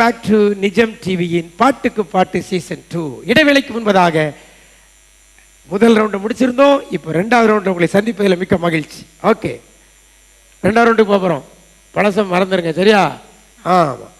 Back to நிஜம் டிவியின் பாட்டுக்கு பாட்டு சீசன் டூ இடைவேளைக்கு முன்பதாக முதல் ரவுண்டை முடிச்சிருந்தோம். இப்போ ரெண்டாவது ரவுண்டு உங்களை சந்திப்பதில் மிக்க மகிழ்ச்சி. ஓகே ரெண்டாவது ரவுண்டுக்கு போகிறோம் பழசம் மறந்துடுங்க சரியா? ஆமாம்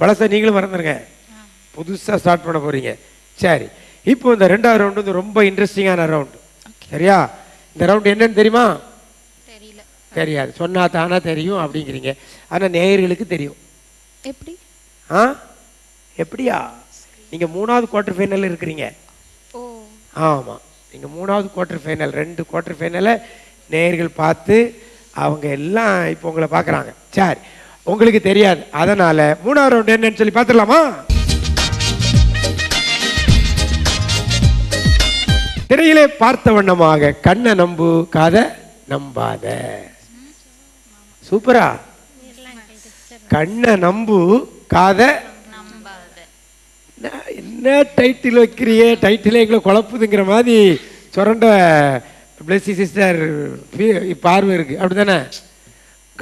பழசை நீங்களும் மறந்துடுங்க புதுசாக ஸ்டார்ட் பண்ண போகிறீங்க சரி. இப்போ இந்த ரெண்டாவது ரவுண்டு வந்து ரொம்ப இன்ட்ரெஸ்டிங்கான ரவுண்டு சரியா? இந்த ரவுண்டு என்னன்னு தெரியுமா? தெரியல. தெரியாது. சொன்னா தானா தெரியும் அப்படிங்கிறீங்க. ஆனால் நேயர்களுக்கு தெரியும். எப்படி? ஆ? எப்படியா? நீங்கள் மூணாவது குவார்ட்டர் ஃபைனல் இருக்கிறீங்க. ஓ. ஆமாம் நீங்கள் மூணாவது குவார்ட்டர் ஃபைனல் ரெண்டு குவார்ட்டர் ஃபைனலை நேயர்கள் பார்த்து அவங்க எல்லாம் இப்போ உங்களை பார்க்குறாங்க. சரி உங்களுக்கு தெரியாது. அதனால் மூணாவது ரவுண்டு என்னன்னு சொல்லி பார்த்துடலாமா? திரையிலே பார்த்த வண்ணமாக கண்ணை நம்பு காதை நம்பாத. சூப்பரா? கண்ணை நம்பு காதை. என்ன- டைட்டில் வைக்கிறியே? டைட்டிலே எங்களை குழப்புதுங்கிற மாதிரி சுரண்ட பிளஸ் சிஸ்டர் பார்வை இருக்கு. அப்படிதானே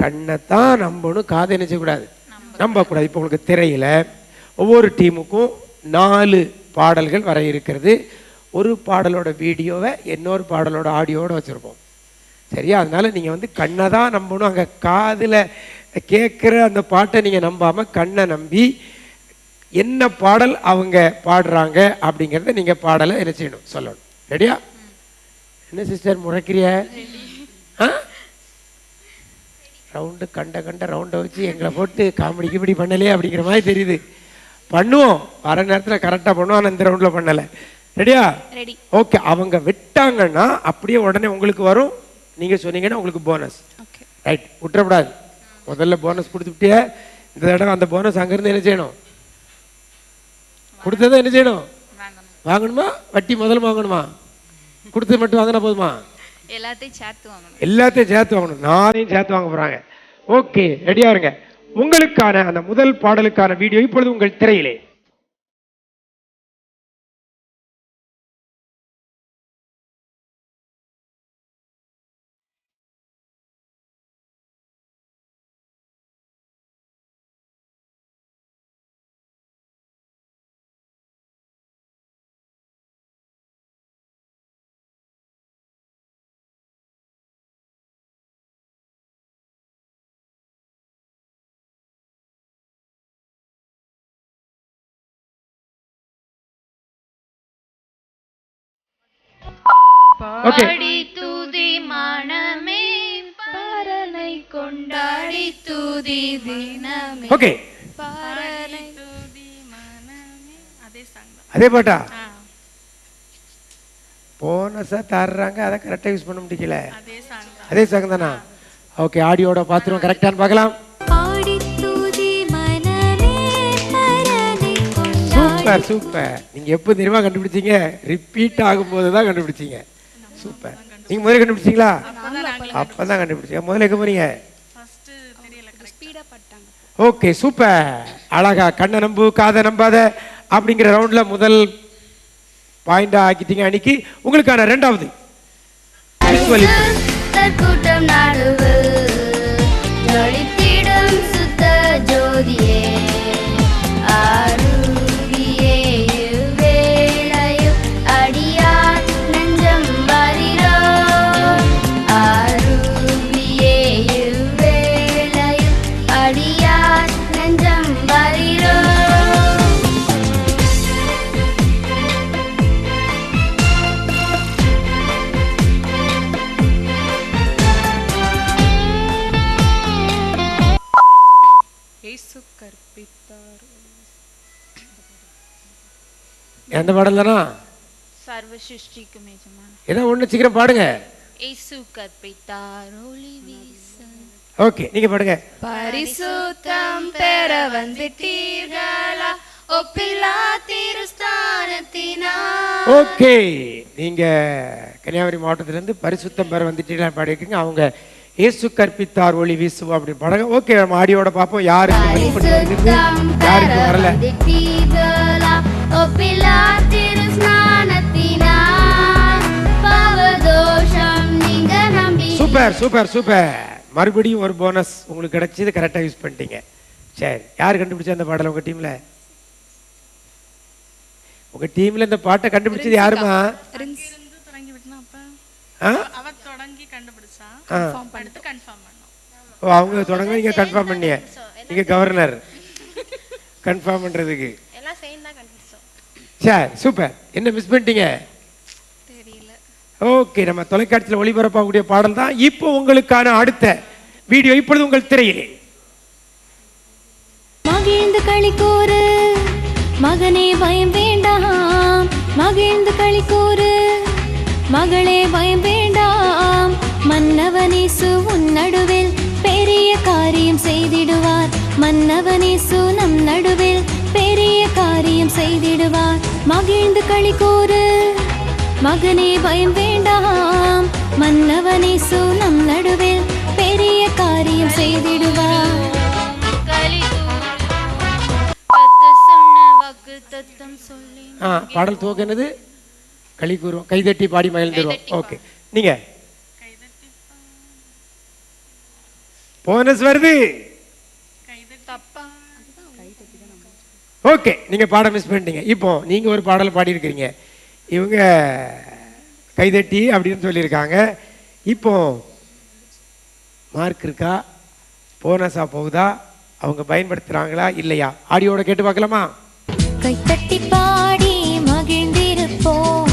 கண்ணைத்தான் நம்பணும் காதை நினைச்சக்கூடாது நம்பக்கூடாது இப்போ உங்களுக்கு திரையில் ஒவ்வொரு டீமுக்கும் நாலு பாடல்கள் வர இருக்கிறது. ஒரு பாடலோட வீடியோவை இன்னொரு பாடலோட ஆடியோவோட வச்சுருப்போம். சரியா? அதனால நீங்கள் வந்து கண்ணை தான் நம்பணும். அங்கே காதில் கேட்குற அந்த பாட்டை நீங்கள் நம்பாமல் கண்ணை நம்பி என்ன பாடல் அவங்க பாடுறாங்க அப்படிங்கிறத நீங்கள் பாடலை என்ன செய்யணும் சொல்லணும். ரெடியா என்ன சிஸ்டர் முறைக்கிறிய? ஆ? ரவுண்டு கண்ட கண்ட ரவுண்டை வச்சு எங்களை போட்டு காமெடி கிமெடி பண்ணலையே அப்படிங்கிற மாதிரி தெரியுது. பண்ணுவோம். வர நேரத்தில் கரெக்டாக பண்ணுவோம். ஆனால் இந்த ரவுண்டில் பண்ணலை. ரெடியா ரெடி ஓகே அவங்க விட்டாங்கன்னா அப்படியே உடனே உங்களுக்கு வரும். நீங்கள் சொன்னீங்கன்னா உங்களுக்கு போனஸ் ஓகே ரைட் விட்டுறக்கூடாது முதல்ல போனஸ் கொடுத்துட்டிய இந்த தடவை அந்த போனஸ் அங்கேருந்து என்ன செய்யணும்? கொடுத்ததை என்ன செய்யணும்? வாங்கணும். வட்டி முதல்ல வாங்கணுமா? கொடுத்தது மட்டும் வாங்கினா போதுமா? எல்லாத்தையும் சேர்த்து வாங்கணும். எல்லாத்தையும் சேர்த்து வாங்கணும். நாளையும் சேர்த்து வாங்க போகிறாங்க ஓகே ரெடியா இருங்க. உங்களுக்கான அந்த முதல் பாடலுக்கான வீடியோ இப்பொழுது உங்கள் திரையிலே. ஓகே பாடி துதி மனமே பாரனை கொண்டாடி துதி தினமே. ஓகே பாரனை துதி மனமே. அதே சாங் அதே பாட்டா? போனஸை தர்றாங்க. அதை கரெக்டாக யூஸ் பண்ண முடியல அதே சாங் தான். அதே சாங் தானா? ஓகே ஆடியோட பார்த்துருவோம் கரெக்டானு பார்க்கலாம். பாடி தூதி மனமே பரனை கொண்டாடி சூப்பர் சூப்பர் நீங்க எப்போ தெரியுமா கண்டுபிடிச்சீங்க? ரிப்பீட் ஆகும்போது தான் கண்டுபிடிச்சீங்க. சூப்பர். நீங்க முதல்ல கண்டுபிடிச்சீங்களா அப்பதான் கண்டுபிடிச்சீங்க முதல்ல எங்க போறீங்க? Okay super. அழகா கண்ணை நம்பு காதை நம்பாத அப்படிங்கிற ரவுண்ட்ல முதல் பாயிண்டா ஆக்கிட்டீங்க அன்னைக்கு. உங்களுக்கான ரெண்டாவது. கூட்டம் சுத்த ஜோதியே. எந்த பாடல் தானா சர்வ சிருஷ்டிக்கும் ஏதோ ஒண்ணு சீக்கிரம் பாடுங்க. இயேசு கற்பித்தார் ஒளி வீச. ஓகே நீங்க பாடுங்க. பரிசுத்தம் பெற வந்துட்டீர்களா? ஒப்பில்லா திருஸ்தானத்தினா ஓகே நீங்க கன்னியாகுமரி மாவட்டத்துல இருந்து பரிசுத்தம் பெற வந்துட்டீங்களா பாடிருக்கீங்க அவங்க இயேசு கற்பித்தார் ஒளி வீசுவோம் அப்படின்னு பாடுங்க. ஓகே நம்ம ஆடியோட பார்ப்போம். யாருக்கு யாருக்கு வரல? பாவதோஷம் நீங்க நம்பி. Super super super. மறுபடியும் ஒரு போனஸ் உங்களுக்கு கிடைச்சது கரெக்டாக யூஸ் பண்ணிட்டீங்க. சரி யார் கண்டுபிடிச்சா அந்த பாடலை உங்க டீம்ல உங்க டீம்ல இந்த பாட்டை கண்டுபிடிச்சது யாருமா அவங்க தொடங்க நீங்க கன்ஃபார்ம் பண்ணிய. நீங்க கவர்னர் கன்ஃபார்ம் பண்றதுக்கு எல்லாம் சேர்ந்து தான் கண்டுபிடிச்சோம் சரி சூப்பர். என்ன மிஸ் பண்ணிட்டீங்க? தெரியல. ஓகே நம்ம தொலைக்காட்சியில் ஒளிபரப்பாகக்கூடிய பாடல் தான் இப்போ உங்களுக்கான அடுத்த வீடியோ. இப்பொழுது உங்கள் திரையிலே. மகிழ்ந்து களிக்கூறு மகனே பயம் வேண்டாம். மகிழ்ந்து களிக்கூறு மகளே பயம் வேண்டாம். மன்னவனேசு உன் நடுவில் பெரிய காரியம் செய்திடுவார். மன்னவனேசு நம் நடுவில் மகிழ்ந்து களிக்கூறு மகனே பயம் வேண்டாம். மன்னவனேசு நம் நடுவில் பெரிய காரியம் செய்திடுவார் களி ஆ பாடல் துவக்கம் என்னது? களி கூறுவோம். கைதட்டி பாடி மகிழ்ந்துருவோம் ஓகே. நீங்க? போனஸ் வருது. ஓகே நீங்க பாடம் மிஸ் பண்ணிட்டீங்க. இப்போ நீங்க ஒரு பாடல் பாடி இருக்கிறீங்க இவங்க கைதட்டி அப்படின்னு சொல்லியிருக்காங்க. இப்போ மார்க் இருக்கா? போனஸா போகுதா? அவங்க பயன்படுத்துறாங்களா? இல்லையா? ஆடியோட கேட்டு பார்க்கலாமா? கைத்தட்டி பாடி மகிழ்ந்திருப்போம்.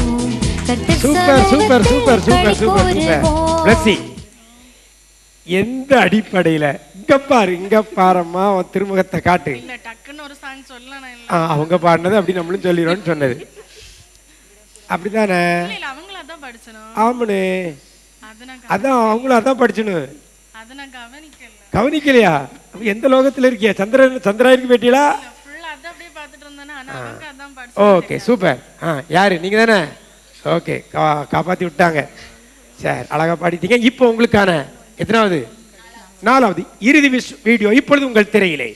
Super super super super super super. Blessy எந்த அடிப்படையில? இங்க பாரு இங்க பாரம்மா அவன் திருமுகத்தை காட்டு. அவங்க பாடினது அப்படி நம்மளும் சொல்லிடுறோம்னு சொன்னது. அப்படிதானே அவங்கள அதான் அவங்களும் அதான் படிச்சணும் கவனிக்கலையா? எந்த லோகத்துல இருக்கியா? சந்திரன் சந்திராயிருக்கு பேட்டியலா ஓகே சூப்பர். ஆ யாரு? நீங்க தானே ஓகே காப்பாத்தி விட்டாங்க. சரி அழகா பாடிட்டீங்க. இப்போ உங்களுக்கான எத்தனாவது? நாலாவது. இறுதி வீடியோ இப்பொழுது உங்கள் திரையிலே.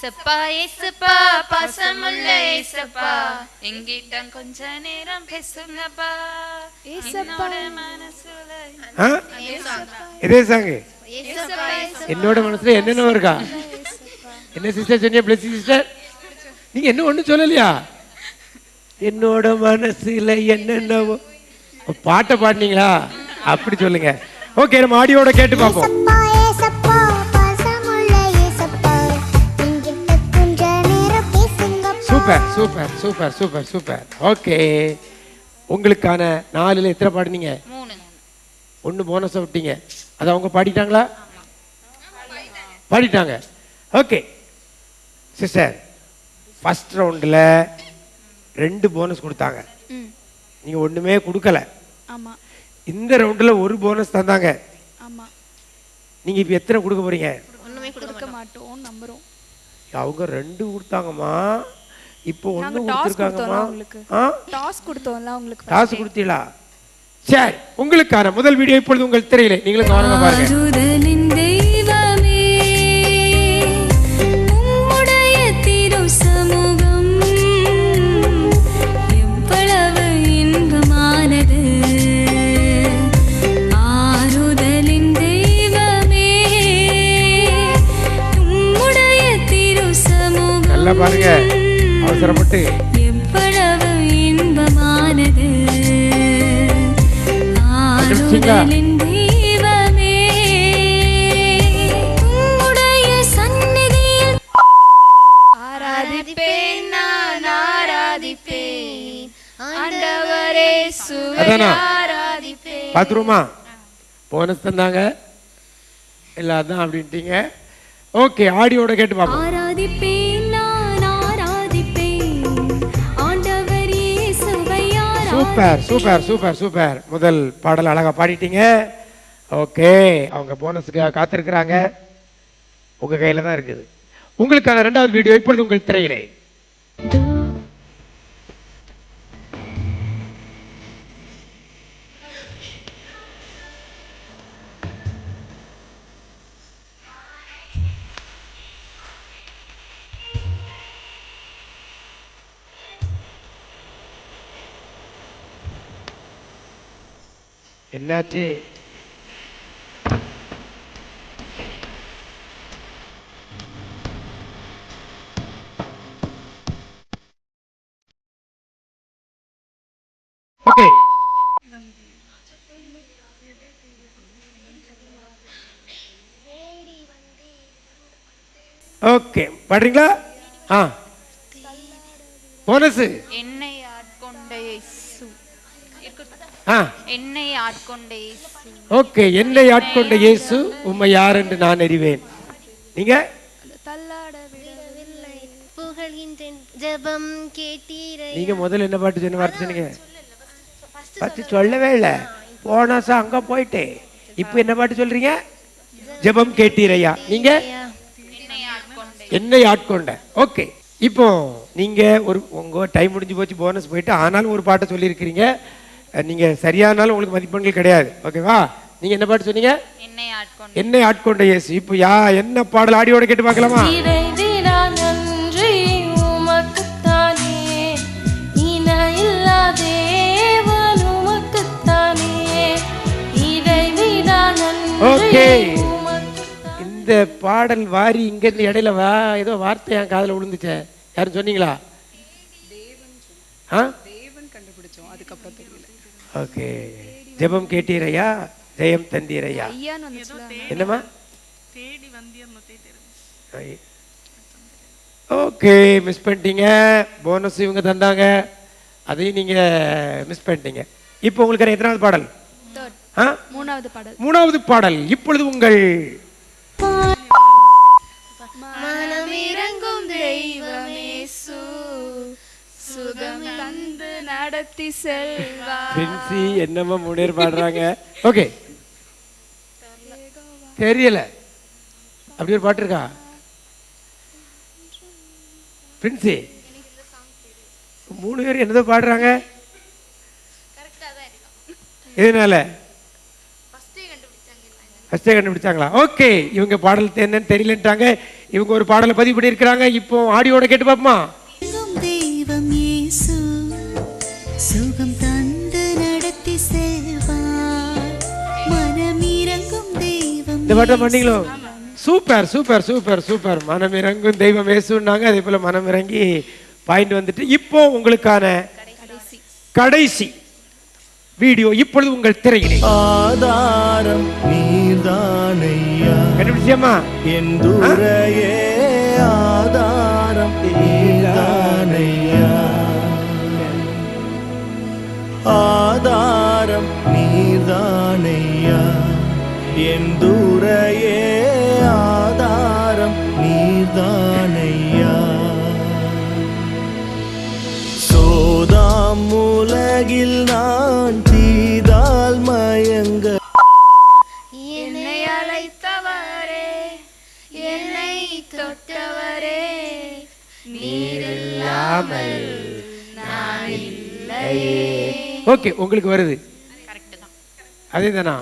ஏசப்பா ஏசப்பா பாசமுள்ள ஏசப்பா. எங்கிட்ட கொஞ்ச நேரம் பேசுங்கப்பா. என்னோட மனசுல ஆ? இதே சாங்கு என்னோட மனசுல என்னென்ன இருக்கா? என்ன சிஸ்டர் சொன்னீங்க பிளஸ் சிஸ்டர் நீங்க என்ன ஒண்ணும் சொல்லலையா? என்னோட மனசுல என்னென்னவோ. பாட்டை பாடினீங்களா? அப்படி சொல்லுங்க. ஓகே நம்ம ஆடியோட கேட்டு பார்ப்போம். Super super super super super. Okay. உங்களுக்கான நாலுல எத்தனை பாடினீங்க? ஒன்று போனஸை விட்டீங்க. அதை அவங்க பாடிட்டாங்களா? பாடிட்டாங்க. ஓகே. சிஸ்டர் ஃபர்ஸ்ட் ரவுண்டில் ரெண்டு போனஸ் கொடுத்தாங்க. நீங்கள் ஒன்றுமே கொடுக்கல. இந்த ரவுண்டில் ஒரு போனஸ் தந்தாங்க. நீங்கள் இப்போ எத்தனை கொடுக்க போறீங்க? அவங்க ரெண்டு கொடுத்தாங்கம்மா. இப்போ ஒன்று கொடுத்துருக்காங்கம்மா. கொடுத்தோம்ல உங்களுக்கு. ஆ? டாஸ் கொடுத்தோம்ல உங்களுக்கு காசு கொடுத்தீங்களா? சரி உங்களுக்கான முதல் வீடியோ இப்பொழுது உங்கள் திரையிலே. நீங்களும் கவனமா பாருங்க. பாருங்க. அவசரப்பட்டு. எவ்வளவு இன்பமானது. பார்த்துருமா போனஸ் தந்தாங்க. இல்லை அதான் அப்படின்ட்டீங்க. ஓகே ஆடியோட கேட்டு பார்ப்போம். சூப்பர் சூப்பர் சூப்பர் சூப்பர் முதல் பாடல் அழகா பாடிட்டீங்க. ஓகே அவங்க போனஸுக்காக காத்திருக்கிறாங்க. உங்க கையில தான் இருக்குது. உங்களுக்கான ரெண்டாவது வீடியோ இப்பொழுது உங்கள் திரையிலே. என்னாச்சு ஓகே ஓகே பாடுறீங்களா ஆ. போனஸ் என்னை என்னை ஆட்கொண்ட இயேசு. ஓகே என்னை ஆட்கொண்ட இயேசு உம்மை யார் என்று நான் அறிவேன். நீங்க? நீங்க முதல்ல என்ன பாட்டு சொன்ன வார்த்தை சொன்னீங்க? ஃபர்ஸ்ட் சொல்லவே இல்லை. போனாசா அங்க போயிட்டேன் இப்போ என்ன பாட்டு சொல்றீங்க? ஜெபம் கேட்டீரையா. நீங்க? என்னை ஆட்கொண்ட. ஓகே. இப்போ நீங்க ஒரு உங்க டைம் முடிஞ்சு போச்சு போனஸ் போயிட்டு ஆனாலும் ஒரு பாட்டை சொல்லியிருக்கிறீங்க. அஹ், நீங்க சரியானாலும் உங்களுக்கு மதிப்பெண்கள் கிடையாது. ஓகேவா? நீங்க என்ன பாட்டு சொன்னீங்க? என்னை ஆட்கொண்ட இயேசு. இப்போ யா என்ன பாடல் ஆடியோட கேட்டு பார்க்கலாமா? தேவன். உமக்குத்தானே. இந்த பாடல் வாரி இங்க இருந்து இடையில வா. ஏதோ வார்த்தை என் காதுல விழுந்துச்சே. யாரும் சொன்னீங்களா? ஆ? ஓகே. ஜெபம் கேட்டீரையா? ஜெயம் தந்தீரையா? என்னம்மா? தேடி வந்தியர்னத்தே தெரிஞ்சு ஓகே மிஸ் பண்ணிட்டீங்க. போனஸ் இவங்க தந்தாங்க. அதையும் நீங்க மிஸ் பண்ணிட்டீங்க. இப்போ உங்களுக்கு எத்தனாவது பாடல்? மூணாவது பாடல். மூணாவது பாடல். இப்பொழுது உங்கள் மனமிறங்கும் தெய்வமேசு சுகம் தந்து நடத்தி செல்வாசி என்னமோ முன்னேறி பாடுறாங்க. ஓகே. தெரியல. அப்படி ஒரு பாட்டு இருக்கா? பிரின்சி மூணு பேர் என்னதோ பாடுறாங்க. எதனால? ஃபஸ்ட்டே கண்டுபிடிச்சாங்களா? ஓகே. இவங்க பாடல் என்னன்னு தெரியலன்ட்டாங்க. இவங்க ஒரு பாடலை பதிவு பண்ணியிருக்கிறாங்க. இப்போ ஆடியோட கேட்டு பார்ப்போமா? இந்த பாட்டை பண்ணீங்களோ சூப்பர் சூப்பர் சூப்பர் சூப்பர். மனம் இறங்கும் தெய்வம் இயேசுன்னாங்க அதே போல மனம் இறங்கி பாயிண்ட் வந்துட்டு இப்போ உங்களுக்கான கடைசி வீடியோ இப்பொழுது உங்கள் திரையிலே. ஆதாரம் நீர்தானையா கண்டுபிடிச்சியம்மா என் துறையே ஆதாரம் நீர்தானையா ஆதாரம் நீர்தானையா என் துறையே ஆதாரம் நீர்தானையா சோதாம் உலகில் நான் தீதால் மயங்க என்னை அழைத்தவரே என்னை தொட்டவரே நீரில்லாமல் நான் இல்லையே. ஓகே உங்களுக்கு வருது. கரெக்ட் தான். அதே தானா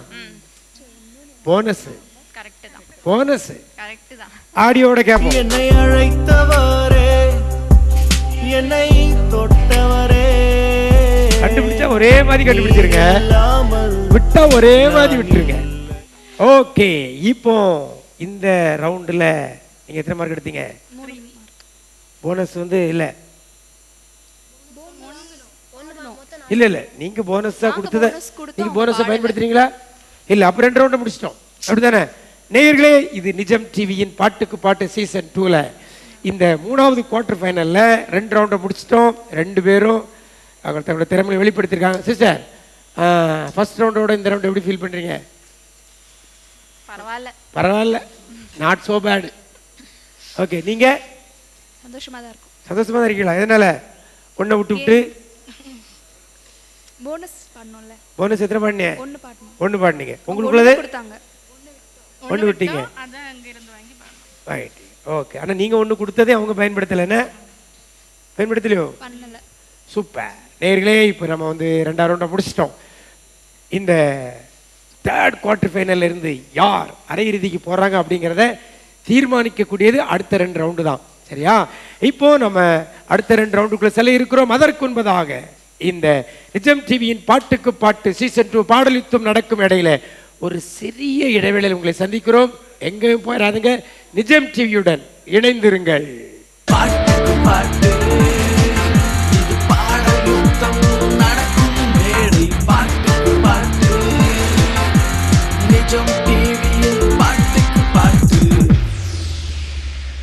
போனஸ் போனஸ் கரெக்ட் தான். ஆடியோட கேட்போம் என்னை அழைத்தவரே என்னை தொட்டவரே. கண்டுபிடிச்சா ஒரே மாதிரி கண்டுபிடிச்சிருங்க. விட்டா ஒரே மாதிரி விட்டுருங்க. ஓகே இப்போ இந்த ரவுண்டுல நீங்க எத்தனை மார்க் எடுத்தீங்க? போனஸ் வந்து இல்ல. இல்ல இல்ல நீங்க போனஸ் தான் கொடுத்தத bonus கொடுத்தோம், நீங்க போனஸை பயன்படுத்துறீங்களா? இல்ல அப்ப ரெண்டு ரவுண்ட் முடிச்சிட்டோம். அப்படிதானே நேயர்களே இது நிஜம் டிவியின் பாட்டுக்கு பாட்டு சீசன் டூல இந்த மூணாவது குவார்டர் ஃபைனல்ல ரெண்டு ரவுண்டை முடிச்சிட்டோம். ரெண்டு பேரும் அவங்க தங்களோட திறமையை வெளிப்படுத்தியிருக்காங்க. சிஸ்டர் ஃபர்ஸ்ட் ரவுண்டோட இந்த ரவுண்ட் எப்படி ஃபீல் பண்றீங்க? பரவாயில்ல. பரவாயில்ல. நாட் சோ பேட் ஓகே நீங்க? சந்தோஷமா தான் இருக்கும். சந்தோஷமா தான் இருக்கீங்களா? எதனால? ஒன்றை விட்டு விட்டு. போனஸ் பண்ணோம்ல போனஸ் எத்தனை பாடினீங்க ஒண்ணு பாடணும். ஒன்று பாடினீங்க. உங்களுக்குள்ளது? கொடுத்தாங்க. ஒன்று விட்டீங்க. அதான் அங்க இருந்து வாங்கி பாடணும் ரைட் ஓகே ஆனால் நீங்கள் ஒன்று கொடுத்ததே அவங்க பயன்படுத்தலைன்னு பயன்படுத்தலையோ? பண்ணல. சூப்பர் நேர்களே இப்போ நம்ம வந்து ரெண்டாவது ரவுண்டை முடிச்சிட்டோம். இந்த தேர்ட் குவார்டர் ஃபைனல்ல இருந்து யார் அரையிறுதிக்கு போகிறாங்க அப்படிங்கிறத தீர்மானிக்கக்கூடியது அடுத்த ரெண்டு ரவுண்டு தான். சரியா? இப்போ நம்ம அடுத்த ரெண்டு ரவுண்டுக்குள்ள செல்ல இருக்கிறோம். அதற்கு முன்பதாக இந்த நிஜம் டிவியின் பாட்டுக்கு பாட்டு சீசன் டூ பாடல் யுத்தம் நடக்கும் இடையில ஒரு சிறிய இடைவேளையில் உங்களை சந்திக்கிறோம். எங்கேயும் போயிடாதுங்க. நிஜம் டிவியுடன் இணைந்திருங்கள். பாட்டு பாட்டு. இது பாடல்